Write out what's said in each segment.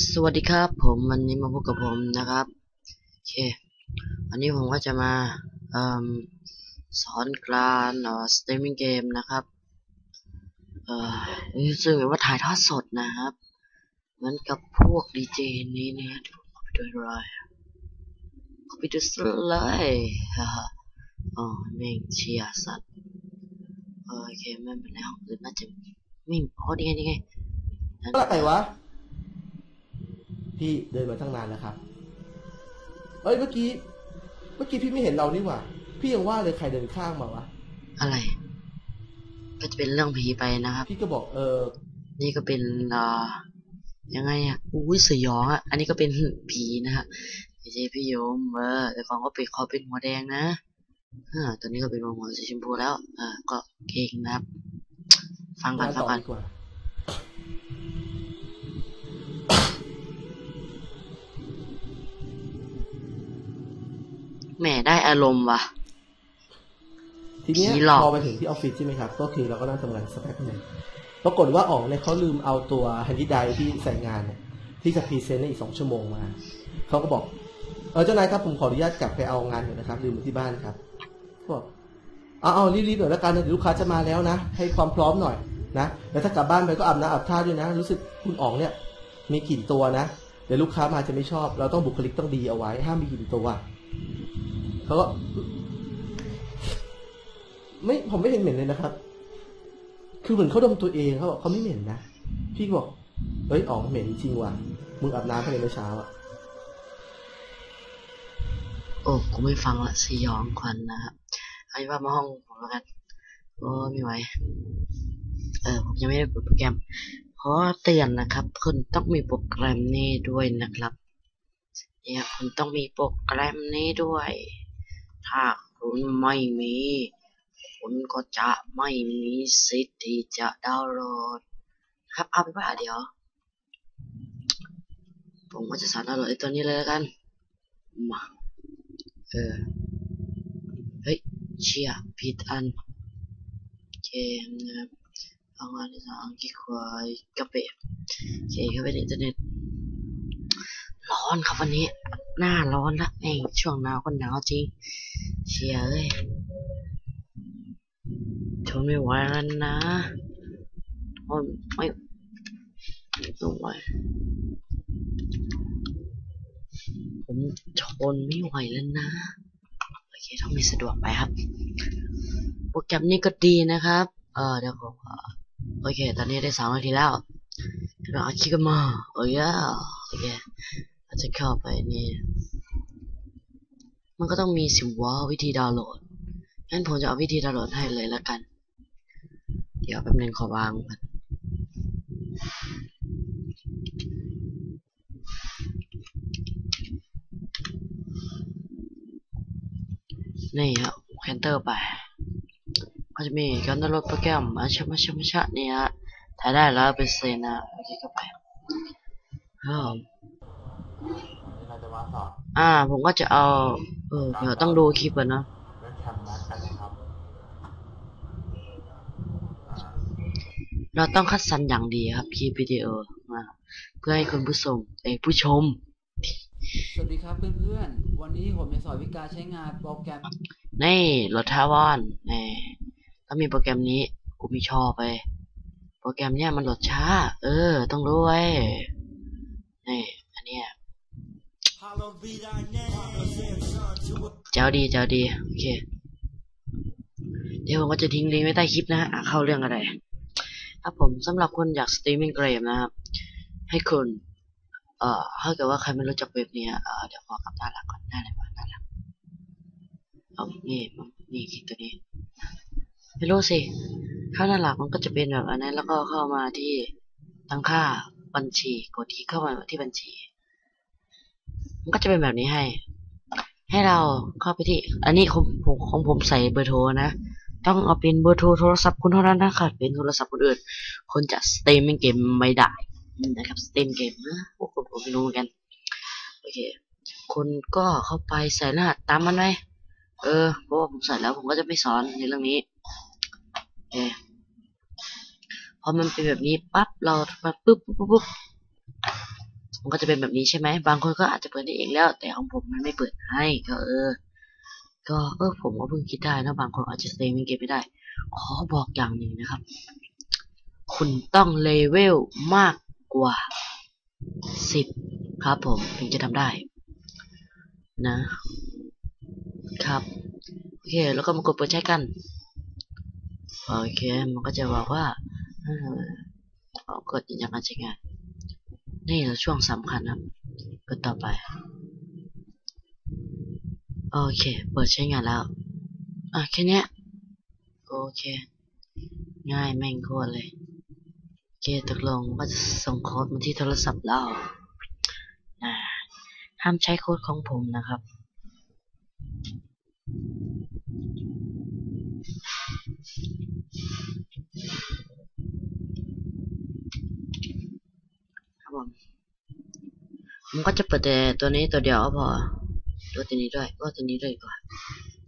สวัสดีครับ ผมวันนี้มาพบกับผมนะครับโอเควันนี้ผมก็จะมาอสอนการเอ่อสตรีมมิ่งเกมนะครับเออนี่ซึ่งว่าถ่ายทอดสดนะครับ เหมือนกับพวกดีเจนี้นะเดี๋ยวผมไปดูเลยเข้าไปดูซะเลยฮ่าฮ่าอ๋อแม่งเชียร์สัตว์โอเคไม่เป็นไรห้องอื่นน่าจะไม่พอดีไงดีไงอะไรวะ พี่เดินมาตั้งนานแล้วครับ เอ้ยเมื่อกี้ เมื่อกี้พี่ไม่เห็นเรานี่หว่า พี่ยังว่าเลยใครเดินข้างมาวะ อะไร ก็จะเป็นเรื่องผีไปนะครับ พี่ก็บอกเออ นี่ก็เป็นเอ่อยังไงอะอุ้ยสยองอะ อันนี้ก็เป็นผีนะฮะไม่ใช่พี่โยมเออแต่ก่อนก็เป็นเขาเป็นหัวแดงนะเออตอนนี้ก็เป็นหัวสีชมพูแล้วเออก็เก่งนะครับ ฟังก่อนงานฟังต่อก่อน แหมได้อารมณ์ว่ะ ทีเนี้ยผีหลอก พอไปถึงที่ออฟฟิศใช่ไหมครับ ก็คือเราก็นั่งทำงานสักแป๊บหนึงปรากฏว่าอ๋องเนี่ยเขาลืมเอาตัวแฮนดี้ไดที่ใส่งานเนี่ยที่จะพรีเซนต์ในอีกสองชั่วโมงมาเขาก็บอกเออเจ้านายครับผมขออนุญาตกลับไปเอางานอยู่นะครับลืมไว้ที่บ้านครับเขาบอกเอาเอารีบๆหน่อยแล้วกันนะเดี๋ยวลูกค้าจะมาแล้วนะ ให้ความพร้อมหน่อยนะแล้วถ้ากลับบ้านไปก็อาบน้ำอาบท่าด้วยนะ รู้สึกคุณอ๋องเนี่ย มีกลิ่นตัวนะ เดี๋ยวลูกค้ามาจะไม่ชอบ เราต้องบุคลิกต้องดีเอาไว้ ห้ามมีกลิ่นตัว เขาก็ไม่ผมไม่เห็นเหม็นเลยนะครับ คือเหมือนเขาดมตัวเองเขาบอกเขาไม่เหม็นนะ พี่บอกเฮ้ยอ๋องเหม็นจริงว่ะ มึงอาบน้ำภายในเมื่อเช้าอะ โอ้กูไม่ฟังละสยองขวัญนะครับเอาเป็นว่ามาห้องผมแล้วกัน โอ้ไม่ไหว เออผมยังไม่ได้เปิดโปรแกรม ขอเตือนนะครับ คุณต้องมีโปรแกรมนี้ด้วยนะครับ เนี่ยคุณต้องมีโปรแกรมนี้ด้วย ถ้าคุณไม่มี คุณก็จะไม่มีสิทธิ์ที่จะดาวน์โหลด ครับเอาไปนว่าเดี๋ยว ผมก็จะสอนดาวน์โหลดไอ้ตัวนี้เลยแล้วกันมาเออ เฮ้ย เชี่ยผิดอันเกมนะครับเอางานที่สองกี่ควายกระเปะโอเคเข้าไปในอินเทอร์เน็ตร้อนครับวันนี้ หน้าร้อนละเอช่วงหนาวก็หนาวจริง เชียเอ้ยทนไม่ไหวแล้วนะทนไม่ไม่ไหวผมทนไม่ไหวแล้วนะ โอเคต้องมีสะดวกไปครับ โปรแกรมนี้ก็ดีนะครับ เออเดี๋ยวผมโอเค ตอนนี้ได้สามนาทีแล้วกำลังอัดคลิปกันมาโอ้ยโอเค จะเข้าไปนี่ มันก็ต้องมีสิว่าวิธีดาวน์โหลด งั้นผมจะเอาวิธีดาวน์โหลดให้เลยละกัน เดี๋ยวแป๊บนึงขอวางก่อนนี่ฮะแคนเตอร์ไปก็จะมีการดาวน์โหลดโปรแกรมมาชมาชมาชะเนี่ยถ่ายได้แล้วเป็นเซนนะโอเคเข้าไปอ้าว อ่า ผมก็จะเอา เออ เดี๋ยวต้องดูคลิปก่อนนะเราต้องคัดสรรอย่างดีครับคลิปวิดีโอมาเพื่อให้คุณผู้ชมเอยผู้ชม สวัสดีครับเพื่อนๆ วันนี้ผมจะสอนวิธีการใช้งานโปรแกรม นี่รถทาวอนนี่ถ้ามีโปรแกรมนี้กูไม่ชอบไป โปรแกรมเนี้ยมันโหลดช้า เออ ต้องรู้ไว้นี่อันเนี้ย เจ้าดีเจ้าดีโอเค เดี๋ยวผมก็จะทิ้งลิงก์ไว้ใต้คลิปนะฮะเข้าเรื่องอะไรครับผมสำหรับคนอยากสตรีมมิ่งเกมนะครับ ให้คุณเอ่อถ้าเกิดว่าใครไม่รู้จักเว็บเนี้ยเอ่อเดี๋ยวขอกลับหน้าหลักก่อนหน้าไหนวะหน้าหลักเอานี่มันนี่คลิกตัวนี้ไม่รู้สิข้าหน้าหลักมันก็จะเป็นแบบอันนั้นแล้วก็เข้ามาที่ตั้งค่าบัญชีกดที่เข้ามาที่บัญชี มันก็จะเป็นแบบนี้ให้ ให้เราเข้าไปที่ อันนี้ของผมของผมใส่เบอร์โทรนะ ต้องเอาเป็นเบอร์โทรโทรศัพท์คุณเท่านั้นนะครับเป็นโทรศัพท์คนอื่น คนจะสตรีมเกมไม่ได้นะครับสตรีมเกมนะพวกผมไม่รู้เหมือนกันโอเคคุณก็เข้าไปใส่รหัสตามมันไว้เออเพราะว่าผมใส่แล้วผมก็จะไม่สอนในเรื่องนี้โอเคพอมันเป็นแบบนี้ปั๊บเรามาปุ๊บปุ๊บปุ๊บปุ๊บ มันก็จะเป็นแบบนี้ใช่ไหมบางคนก็อาจจะเปิดได้เองแล้ว แต่ของผมมันไม่เปิดให้ ก็เออ ก็เออผมก็เพิ่งคิดได้นะบางคนอาจจะสตรีมมิ่เกมไม่ได้ ขอบอกอย่างหนึ่งนะครับ คุณต้องเลเวลมากกว่าสิบครับผมถึงจะทำได้ นะครับโอเค แล้วก็มากดเปิดใช้กัน โอเค มันก็จะบอกว่าเออเอากดยืนยันการใช้งาน นี่เราช่วงสำคัญครับกดต่อไป โอเค เปิดใช้งานแล้ว อะ แค่เนี้ยโอเค ง่ายแม่งโคตรเลยโอเคตกลงก็จะส่งโค้ดมาที่โทรศัพท์เราอ่าห้ามใช้โค้ดของผมนะครับับผมผมก็จะเปิดแต่ตัวนี้ตัวเดียวก็พอ ตัวตัวนี้ด้วย ก็ตัวนี้ด้วยกว่า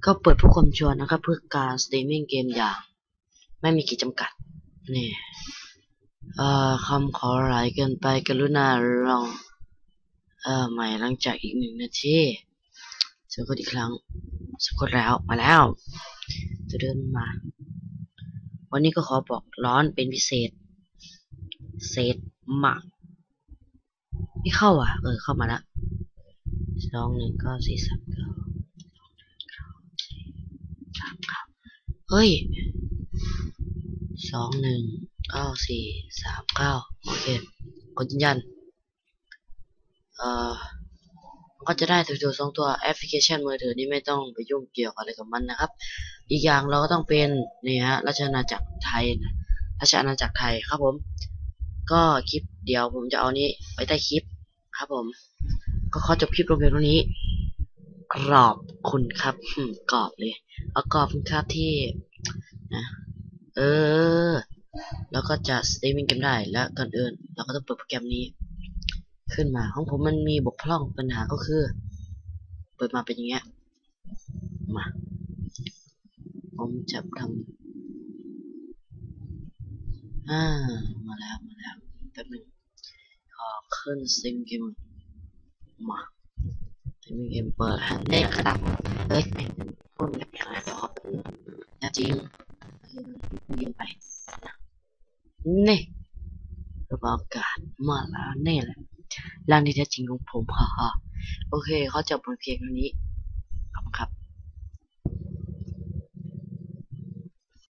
ก็เปิดเพื่อความชวร์นะครับ เพื่อการสตรีมมิ่งเกมอย่าง ไม่มีขีดจำกัด นี่คำขอหลายเกินไปกรุณาลองเออใหม่หลังจากอีกหนึ่งนาทีสกดอีกครั้งสกดแล้วมาแล้ว จะเดินมา วันนี้ก็ขอบอกร้อนเป็นพิเศษ เศษหมัก ไม่เข้าอะ เออ เข้ามาล้วสองหนึ่งเก้าสี่สามเก้าสามเก้าเฮ้ยสองหนึ่งเก้าสี่สามเก้าโอเคกดยืนยัน เอ่อก็จะได้ถูกๆสองตัวแอปพลิเคชันมือถือนี่ไม่ต้องไปยุ่งเกี่ยวอะไรกับมันนะครับ อีกอย่างเราก็ต้องเป็นนี่ฮะราชอาณาจักรไทยราชอาณาจักรไทยครับผม ก็คลิปเดี๋ยวผมจะเอานี้ไว้ใต้คลิป ครับผม ก็ขอจบคลิปลงเพียงเท่านี้ กรอบคุณครับกรอบเลย เอากรอบคุณครับที่นะเออ แล้วก็จะสตรีมมิ่งเกมได้และก่อนอื่นเราก็ต้องเปิดโปรแกรมนี้ ขึ้นมาของผมมันมีบกพร่องปัญหาก็คือ เปิดมาเป็นอย่างเงี้ยมาผมจะทำอ่ามาแล้วมาแล้วแป๊บนึง ขึ้นซิมเกมมาซิมเกมเปิดหันได้กระดับเอ้ยพูดแบบอย่างไรขอนะจริงยิงไปนี่ระบอากาศมาแล้วนี่แหละร่างที่แท้จริงของผมฮ่าโอเคเขาจบบนเพียงเท่านี้